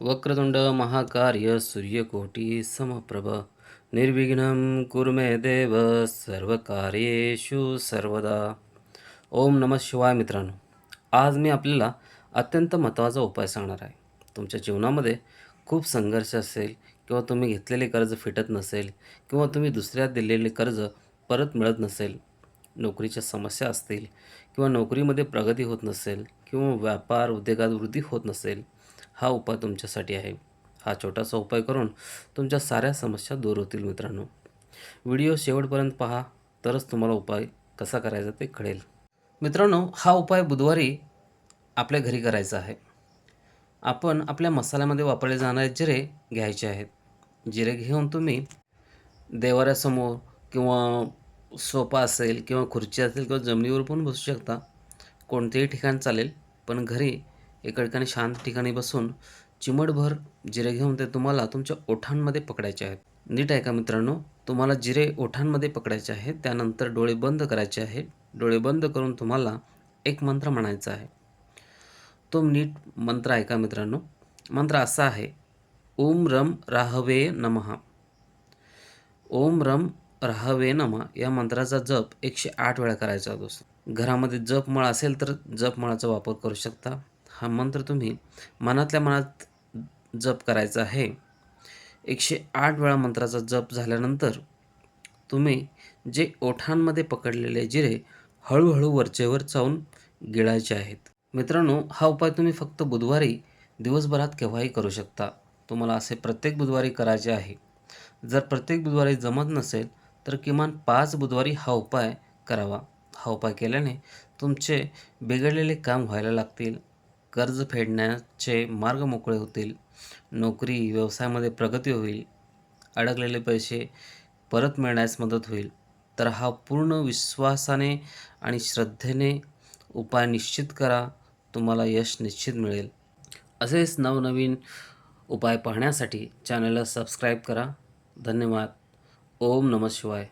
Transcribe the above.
वक्रतुंड महाकार्य सूर्यकोटी समप्रभ। निर्विघ्नं कुरु मे देव सर्वकार्येषु सर्वदा। ओम नमः शिवाय मित्रांनो आज मी आपल्याला अत्यंत महत्त्वाचा उपाय सांगणार आहे. तुमच्या जीवनामध्ये खूप संघर्ष असेल किंवा तुम्ही घेतलेले कर्ज फिटत नसेल किंवा तुम्ही दुसऱ्या दिलेले कर्ज परत मिळत नसेल नोकरीच्या समस्या असतील किंवा नोकरीमध्ये प्रगती होत नसेल किंवा व्यापार उद्योगात वृद्धी होत नसेल हा उपाय तुमच्यासाठी आहे. हा छोटासा उपाय करून तुमच्या साऱ्या समस्या दूर होतील मित्रांनो. व्हिडिओ शेवटपर्यंत पहा. तरच तुम्हाला उपाय कसा करायचा ते कळेल. मित्रांनो हा उपाय बुधवारी आपल्या घरी करायचा आहे. आपण आपल्या मसाल्यामध्ये वापरले जाणारे जिरे घ्यायचे आहेत. जिरे घेऊन तुम्ही देवाऱ्यासमोर किंवा सोफा असेल किंवा खुर्ची असेल किंवा जमिनीवर पण बसू शकता. कोणतेही ठिकाण चालेल पण घरी एका ठिकाणी शांत ठिकाणी बसून चिमटभर जिरे घेऊन ते तुम्हाला तुमच्या ओठांमध्ये पकडायचे आहेत. नीट आहे का मित्रांनो तुम्हाला जिरे ओठांमध्ये पकडायचे आहेत त्यानंतर डोळे बंद करायचे आहे डोळे बंद करून तुम्हाला एक मंत्र म्हणायचा आहे. तो नीट मंत्र ऐका मित्रांनो. मंत्र असा आहे ओम रम राहवे नमः ओम रम राहवे नमः या मंत्राचा जप एकशे आठ वेळा करायचा दोस्त. घरामध्ये जपमाळ असेल तर जपमाळाचा वापर करू शकता. हा मंत्र तुम्ही मनातल्या मनात जप करायचा आहे. एकशे आठ वेळा मंत्राचा जप झाल्यानंतर तुम्ही जे ओठांमध्ये पकडलेले जिरे हळूहळू वरचेवर चावून गिळायचे आहेत. मित्रांनो हा उपाय तुम्ही फक्त बुधवारी दिवसभरात केव्हाही करू शकता. तुम्हाला असे प्रत्येक बुधवारी करायचे आहे. जर प्रत्येक बुधवारी जमत नसेल तर किमान पाच बुधवारी हा उपाय करावा. हा उपाय केल्याने तुमचे बिघडलेले काम व्हायला लागतील. कर्ज फेडण्याचे मार्ग मोकळे होतील नोकरी व्यवसायामध्ये प्रगती होईल अडकलेले पैसे परत मिळण्यास मदत होईल. तर हा पूर्ण विश्वासाने आणि श्रद्धेने उपाय निश्चित करा तुम्हाला यश निश्चित मिळेल. असेच नवनवीन उपाय पाहण्यासाठी चॅनलला सबस्क्राईब करा. धन्यवाद. ओम नमः शिवाय.